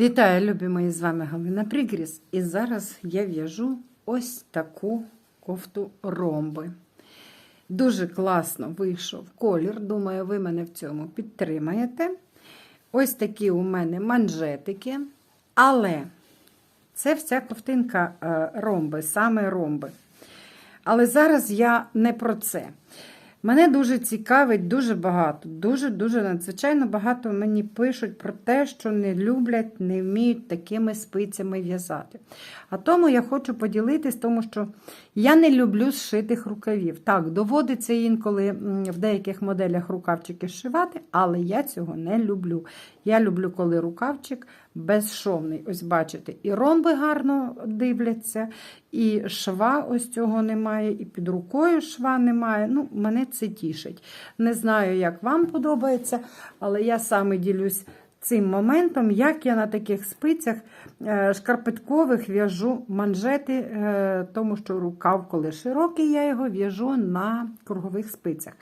Вітаю, любі мої, з вами Галина Пригріс. І зараз я в'яжу ось таку кофту ромби. Дуже класно вийшов колір. Думаю, ви мене в цьому підтримаєте. Ось такі у мене манжетики. Але це вся ковтинка е, ромби, саме ромби. Але зараз я не про це. Мене дуже цікавить дуже багато, дуже-дуже надзвичайно багато мені пишуть про те, що не люблять, не вміють такими спицями в'язати. А тому я хочу поділитись, тому що я не люблю зшитих рукавів. Так, доводиться інколи в деяких моделях рукавчики зшивати, але я цього не люблю. Я люблю, коли рукавчик безшовний. Ось бачите, і ромби гарно дивляться, і шва ось цього немає, і під рукою шва немає. Ну, мене це тішить. Не знаю, як вам подобається, але я саме ділюсь цим моментом, як я на таких спицях е, шкарпеткових в'яжу манжети, е, тому що рукав, коли широкий, я його в'яжу на кругових спицях.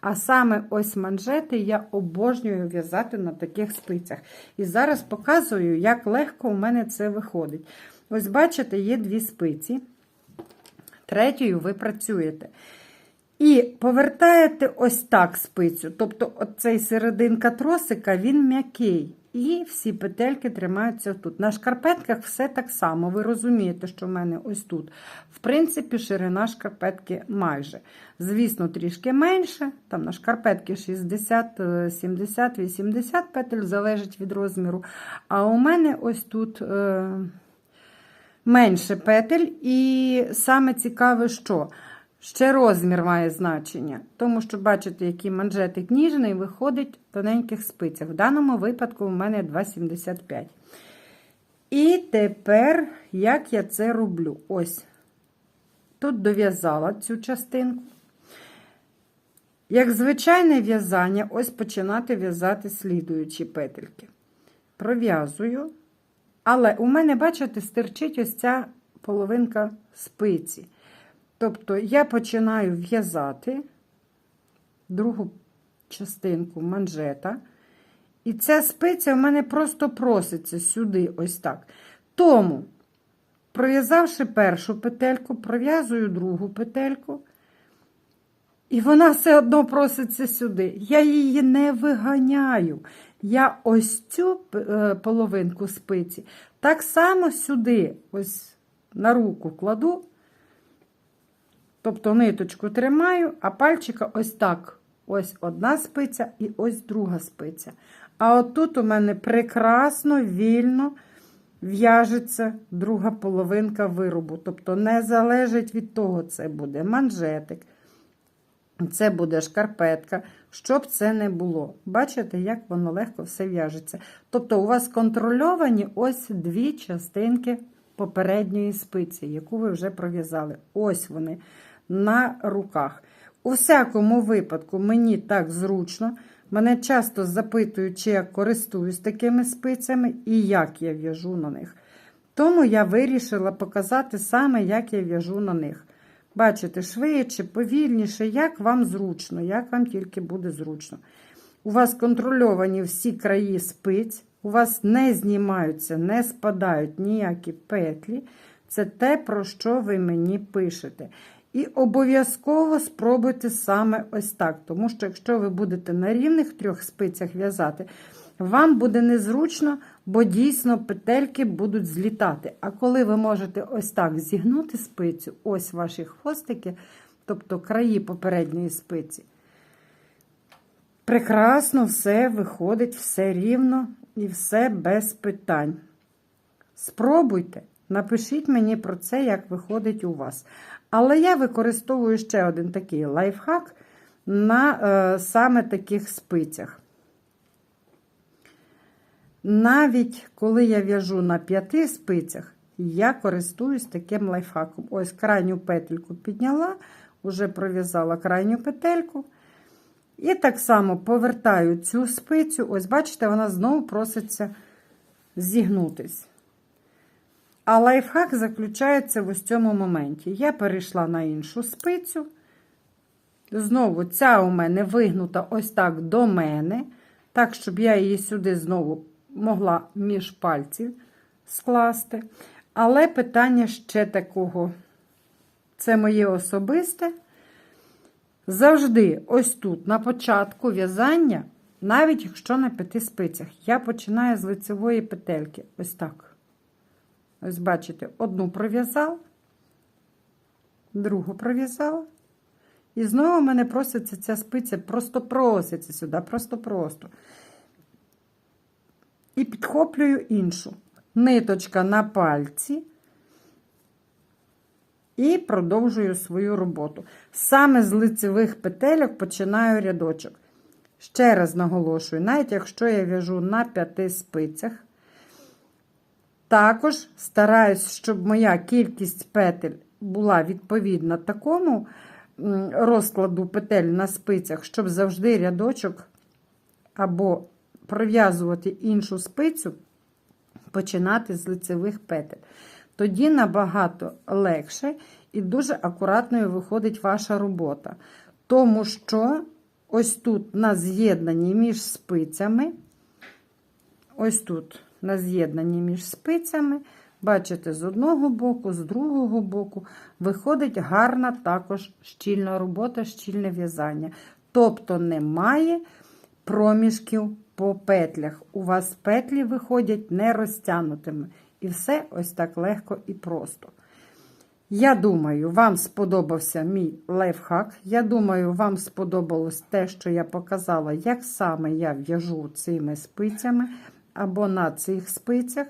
А саме ось манжети я обожнюю в'язати на таких спицях. І зараз показую, як легко у мене це виходить. Ось, бачите, є дві спиці, третьою ви працюєте. І повертаєте ось так спицю. Тобто, оцей серединка тросика, він м'який. І всі петельки тримаються тут. На шкарпетках все так само. Ви розумієте, що в мене ось тут. В принципі, ширина шкарпетки майже. Звісно, трішки менше. Там на шкарпетки 60, 70, 80 петель залежить від розміру. А у мене ось тут. Е менше петель, і саме цікаве, що ще розмір має значення, тому що, бачите, який манжетик ніжний виходить в тоненьких спицях. В даному випадку у мене 2,75. І тепер, як я це роблю? Ось. Тут дов'язала цю частинку. Як звичайне в'язання, ось починати в'язати слідуючі петельки. Пров'язую. Але у мене, бачите, стирчить ось ця половинка спиці. Тобто я починаю в'язати другу частинку манжета. І ця спиця у мене просто проситься сюди, ось так. Тому, пров'язавши першу петельку, пров'язую другу петельку. І вона все одно проситься сюди. Я її не виганяю. Я ось цю е, половинку спиці так само сюди, ось на руку кладу, тобто ниточку тримаю, а пальчика ось так. Ось одна спиця і ось друга спиця. А отут у мене прекрасно, вільно в'яжеться друга половинка виробу. Тобто не залежить від того, це буде манжетик. Це буде шкарпетка, щоб це не було. Бачите, як воно легко все в'яжеться. Тобто, у вас контрольовані ось дві частинки попередньої спиці, яку ви вже пров'язали. Ось вони на руках. У всякому випадку, мені так зручно. Мене часто запитують, чи я користуюсь такими спицями і як я в'яжу на них. Тому я вирішила показати саме, як я в'яжу на них. Бачите, швидше, повільніше, як вам зручно, як вам тільки буде зручно. У вас контрольовані всі краї спиць, у вас не знімаються, не спадають ніякі петлі. Це те, про що ви мені пишете. І обов'язково спробуйте саме ось так. Тому що, якщо ви будете на рівних трьох спицях в'язати, вам буде незручно, бо дійсно петельки будуть злітати. А коли ви можете ось так зігнути спицю, ось ваші хвостики, тобто краї попередньої спиці, прекрасно все виходить, все рівно і все без питань. Спробуйте, напишіть мені про це, як виходить у вас. Але я використовую ще один такий лайфхак на е, саме таких спицях. Навіть коли я в'яжу на п'яти спицях, я користуюсь таким лайфхаком. Ось крайню петельку підняла, вже пров'язала крайню петельку. І так само повертаю цю спицю. Ось, бачите, вона знову проситься зігнутись. А лайфхак заключається в ось цьому моменті. Я перейшла на іншу спицю. Знову ця у мене вигнута ось так до мене, так, щоб я її сюди знову могла між пальців скласти. Але питання ще такого. Це моє особисте. Завжди, ось тут, на початку в'язання, навіть якщо на п'яти спицях, я починаю з лицевої петельки. Ось так. Ось бачите, одну пров'язав, другу пров'язала. І знову в мене проситься ця спиця, просто проситься сюди, просто-просто. І підхоплюю іншу. Ниточка на пальці. І продовжую свою роботу. Саме з лицевих петельок починаю рядочок. Ще раз наголошую, навіть якщо я в'яжу на п'яти спицях, також стараюсь, щоб моя кількість петель була відповідна такому розкладу петель на спицях, щоб завжди рядочок або пров'язувати іншу спицю, починати з лицевих петель. Тоді набагато легше і дуже акуратною виходить ваша робота. Тому що ось тут на з'єднанні між спицями, ось тут на з'єднанні між спицями, бачите, з одного боку, з другого боку, виходить гарна також щільна робота, щільне в'язання. Тобто немає проміжків по петлях. У вас петлі виходять не розтягнутими. І все ось так легко і просто. Я думаю, вам сподобався мій лайфхак. Я думаю, вам сподобалось те, що я показала, як саме я в'яжу цими спицями або на цих спицях.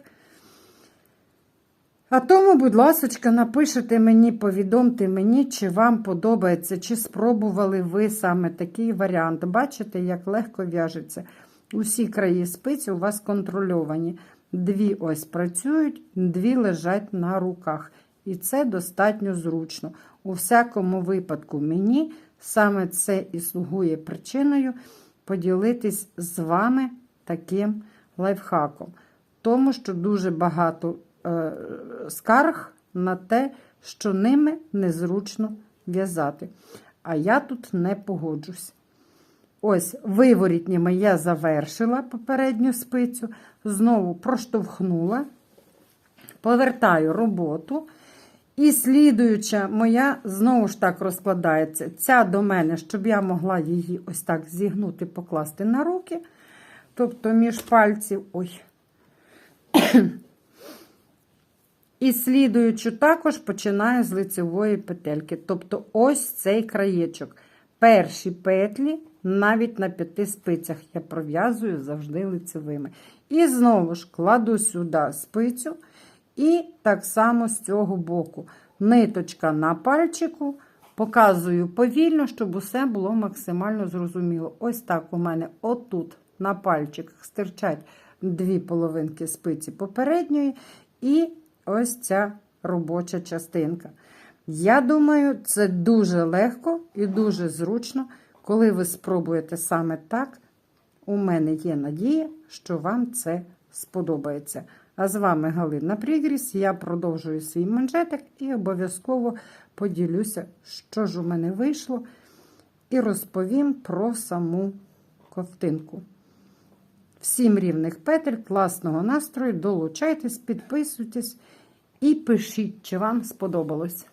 А тому, будь ласка, напишите мені, повідомте мені, чи вам подобається, чи спробували ви саме такий варіант. Бачите, як легко в'яжеться. Усі краї спиці у вас контрольовані. Дві ось працюють, дві лежать на руках. І це достатньо зручно. У всякому випадку, мені саме це і слугує причиною поділитись з вами таким лайфхаком. Тому що дуже багато е, скарг на те, що ними незручно в'язати. А я тут не погоджусь. Ось, виворітніми я завершила попередню спицю, знову проштовхнула, повертаю роботу. І слідуюча моя знову ж так розкладається. Ця до мене, щоб я могла її ось так зігнути, покласти на руки. Тобто між пальців. Ой. І слідуючу також починаю з лицевої петельки. Тобто ось цей краєчок. Перші петлі навіть на п'яти спицях я пров'язую завжди лицевими. І знову ж кладу сюди спицю. І так само з цього боку. Ниточка на пальчику. Показую повільно, щоб усе було максимально зрозуміло. Ось так у мене отут на пальчиках стирчать дві половинки спиці попередньої. І ось ця робоча частинка. Я думаю, це дуже легко і дуже зручно, коли ви спробуєте саме так. У мене є надія, що вам це сподобається. А з вами Галина Прігріс. Я продовжую свій манжетик і обов'язково поділюся, що ж у мене вийшло, і розповім про саму ковтинку. Всім рівних петель, класного настрою, долучайтесь, підписуйтесь і пишіть, чи вам сподобалось.